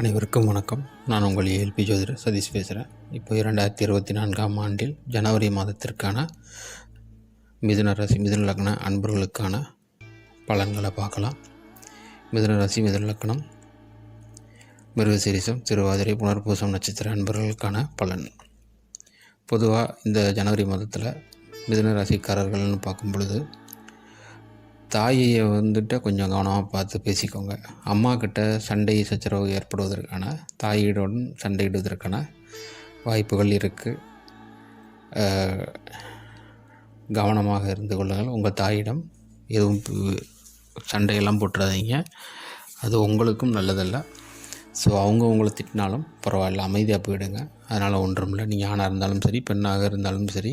அனைவருக்கும் வணக்கம். நான் உங்கள் ஏஎல்பி ஜோதிடர் சதீஷ் பேசுகிறேன் இப்போ இரண்டாயிரத்தி இருபத்தி நான்காம் ஆண்டில் ஜனவரி மாதத்திற்கான மிதுன ராசி மிதுன லக்ன அன்பர்களுக்கான பலன்களை பார்க்கலாம். மிதுன ராசி மிதுன லக்னம் மிருகசீரிசம் திருவாதிரை புனர்பூசம் நட்சத்திர அன்பர்களுக்கான பலன். பொதுவாக இந்த ஜனவரி மாதத்தில் மிதுன ராசிக்காரர்கள்னு பார்க்கும் பொழுது தாயை வந்துட்டு கொஞ்சம் கவனமாக பார்த்து பேசிக்கோங்க. அம்மா கிட்ட சண்டை சச்சரவு ஏற்படுவதற்கான தாயிடம் சண்டையிடுவதற்கான வாய்ப்புகள் இருக்குது கவனமாக இருந்து கொள்ளுங்கள். உங்கள் தாயிடம் எதுவும் சண்டையெல்லாம் போட்டுறாதீங்க. அது உங்களுக்கும் நல்லதல்ல. ஸோ அவங்க உங்களை திட்டினாலும் பரவாயில்ல அமைதியாக போயிடுங்க. அதனால் ஒன்றும் இல்லை நீங்கள் ஆணாக இருந்தாலும் சரி பெண்ணாக இருந்தாலும் சரி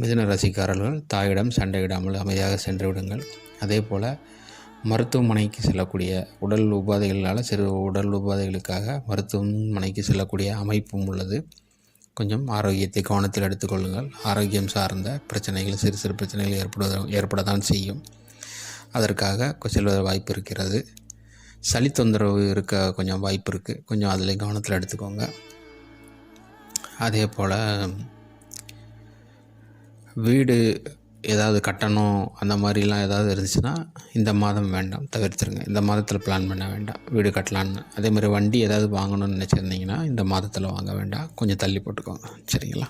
மிதுன ரசிகாரர்கள் தாயிடம் சண்டையிடாமல் அமைதியாக சென்று விடுங்கள். அதே போல் மருத்துவமனைக்கு செல்லக்கூடிய உடல் உபாதைகளால் சிறு உடல் உபாதைகளுக்காக மருத்துவமனைக்கு செல்லக்கூடிய அமைப்பும் உள்ளது. கொஞ்சம் ஆரோக்கியத்தை கவனத்தில் எடுத்துக்கொள்ளுங்கள் ஆரோக்கியம் சார்ந்த பிரச்சனைகள் சிறு சிறு பிரச்சனைகள் ஏற்பட ஏற்பட தான் செய்யும். அதற்காக செல்வத வாய்ப்பு இருக்கிறது. சளி தொந்தரவு இருக்க கொஞ்சம் வாய்ப்பு இருக்குது கொஞ்சம் அதில் கவனத்தில் எடுத்துக்கோங்க. அதே போல் வீடு ஏதாவது கட்டணும் அந்த மாதிரிலாம் ஏதாவது இருந்துச்சுன்னா இந்த மாதம் வேண்டாம் தவிர்த்துருங்க. இந்த மாதத்தில் பிளான் பண்ண வேண்டாம் வீடு கட்டலான்னு. அதே மாதிரி வண்டி ஏதாவது வாங்கணும்னு நினச்சிருந்தீங்கன்னா இந்த மாதத்தில் வாங்க வேண்டாம். கொஞ்சம் தள்ளி போட்டுக்கோங்க. சரிங்களா?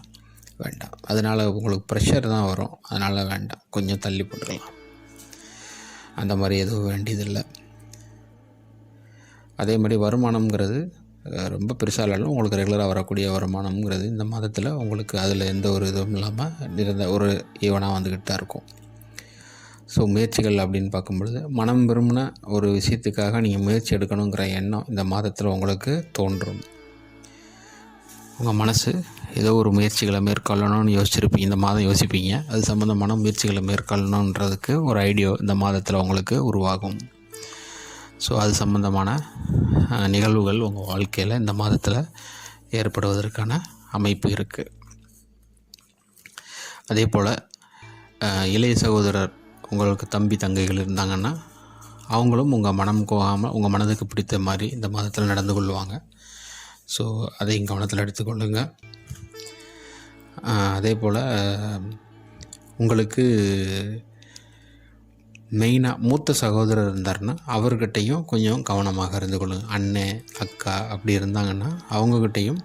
வேண்டாம். அதனால் உங்களுக்கு ப்ரெஷர் தான் வரும். அதனால் வேண்டாம். கொஞ்சம் தள்ளி போட்டுக்கலாம். அந்த மாதிரி எதுவும் வேண்டியதில்லை. அதே மாதிரி வருமானம்ங்கிறது ரொம்ப பெருசாக இல்லாலும் உங்களுக்கு ரெகுலராக வரக்கூடிய வருமானம்ங்கிறது இந்த மாதத்தில் உங்களுக்கு அதில் எந்த ஒரு இதுவும் இல்லாமல் இருந்த ஒரு ஈவனாக வந்துக்கிட்டு தான் இருக்கும். ஸோ முயற்சிகள் அப்படின்னு பார்க்கும்பொழுது மனம் விரும்பின ஒரு விஷயத்துக்காக நீங்கள் முயற்சி எடுக்கணுங்கிற எண்ணம் இந்த மாதத்தில் உங்களுக்கு தோன்றும். உங்கள் மனசு ஏதோ ஒரு முயற்சிகளை மேற்கொள்ளணும்னு யோசிச்சிருப்பீங்க இந்த மாதம் யோசிப்பீங்க. அது சம்மந்தமான முயற்சிகளை மேற்கொள்ளணுன்றதுக்கு ஒரு ஐடியோ இந்த மாதத்தில் உங்களுக்கு உருவாகும். ஸோ அது சம்மந்தமான நிகழ்வுகள் உங்கள் வாழ்க்கையில் இந்த மாதத்தில் ஏற்படுவதற்கான அமைப்பு இருக்குது அதே போல் இளைய சகோதரர் உங்களுக்கு தம்பி தங்கைகள் இருந்தாங்கன்னா அவங்களும் உங்கள் மனம் கோகாமல் உங்கள் மனதுக்கு பிடித்த மாதிரி இந்த மாதத்தில் நடந்து கொள்வாங்க. ஸோ அதையும் கவனத்தில் எடுத்துக்கொள்ளுங்க. அதே போல் உங்களுக்கு மெயினாக மூத்த சகோதரர் இருந்தார்னா அவர்கிட்டையும் கொஞ்சம் கவனமாக இருந்து கொள்ளுங்கள் அண்ணன் அக்கா அப்படி இருந்தாங்கன்னா அவங்கக்கிட்டையும்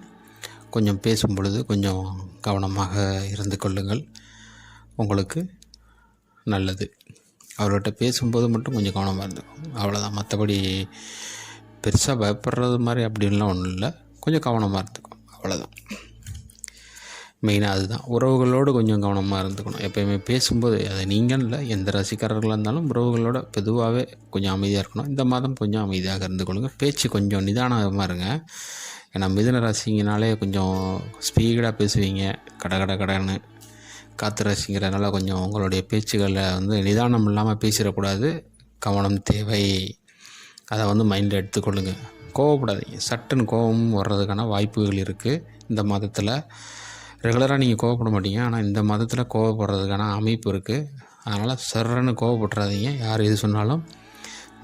கொஞ்சம் பேசும் பொழுது கொஞ்சம் கவனமாக இருந்து கொள்ளுங்கள். உங்களுக்கு நல்லது. அவர்கிட்ட பேசும்போது மட்டும் கொஞ்சம் கவனமாக இருந்துக்கும் அவ்வளோதான் மற்றபடி பெருசாக பயப்படுறது மாதிரி அப்படின்லாம் ஒன்றும் இல்லை கொஞ்சம் கவனமாக இருந்துக்கும் அவ்வளோதான் மெயினாக அதுதான். உறவுகளோடு கொஞ்சம் கவனமாக இருந்துக்கணும். எப்போயுமே பேசும்போது அதை நீங்கள் இல்லை எந்த ரசிகர்களாக இருந்தாலும் உறவுகளோட பொதுவாகவே கொஞ்சம் அமைதியாக இருக்கணும். இந்த மாதம் கொஞ்சம் அமைதியாக இருந்து கொள்ளுங்கள் பேச்சு கொஞ்சம் நிதானமாக இருங்க. ஏன்னா மிதுன ராசிங்கனாலே கொஞ்சம் ஸ்பீடாக பேசுவீங்க. கட கட கடன்னு காற்று ரசிங்கிறதுனால கொஞ்சம் உங்களுடைய பேச்சுகளை வந்து நிதானம் இல்லாமல் பேசிடக்கூடாது. கவனம் தேவை. அதை வந்து மைண்டில் எடுத்துக்கொள்ளுங்கள் கோவப்படாதீங்க. சட்டுன்னு கோபம் வர்றதுக்கான வாய்ப்புகள் இருக்குது இந்த மாதத்தில் ரெகுலராக நீங்கள் கோவப்பட மாட்டீங்க. ஆனால் இந்த மதத்தில் கோவப்படுறதுக்கான அமைப்பு இருக்குது அதனால் சர்றன்னு கோவப்பட்டுறாதீங்க. யார் எது சொன்னாலும்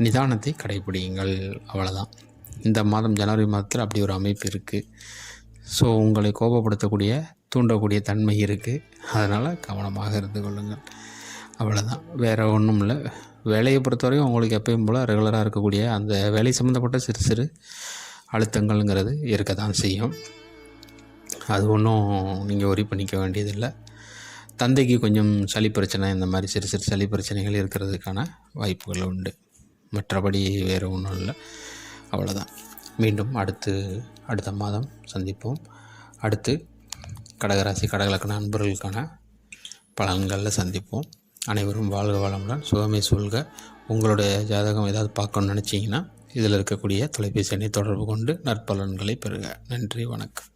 நிதானத்தை கடைபிடிங்கள் அவ்வளோதான் இந்த மாதம் ஜனவரி மாதத்தில் அப்படி ஒரு அமைப்பு இருக்குது ஸோ உங்களை கோபப்படுத்தக்கூடிய தூண்டக்கூடிய தன்மை இருக்குது அதனால் கவனமாக இருந்து கொள்ளுங்கள். அவ்வளோதான் வேறு ஒன்றும் இல்லை. வேலையை பொறுத்தவரையும் உங்களுக்கு எப்பயும் போல் ரெகுலராக இருக்கக்கூடிய அந்த வேலை சம்மந்தப்பட்ட சிறு சிறு அழுத்தங்கள்ங்கிறது இருக்க தான் செய்யும். அது ஒன்றும் நீங்கள் ஒரி பண்ணிக்க வேண்டியதில்லை. தந்தைக்கு கொஞ்சம் சளி பிரச்சனை இந்த மாதிரி சிறு சிறு சளி பிரச்சனைகள் இருக்கிறதுக்கான வாய்ப்புகள் உண்டு. மற்றபடி வேறு ஒன்றும் இல்லை. அவ்வளோதான் மீண்டும் அடுத்து அடுத்த மாதம் சந்திப்போம். அடுத்து கடகராசி கடகலக்கண நண்பர்களுக்கான பலன்களில் சந்திப்போம். அனைவரும் வாழ்க வளமுடன் சுகமே சொல்க உங்களுடைய ஜாதகம் ஏதாவது பார்க்கணுன்னு நினச்சிங்கன்னா இதில் இருக்கக்கூடிய தொலைபேசி எண்ணை தொடர்பு கொண்டு நற்பலன்களை பெறுக. நன்றி வணக்கம்.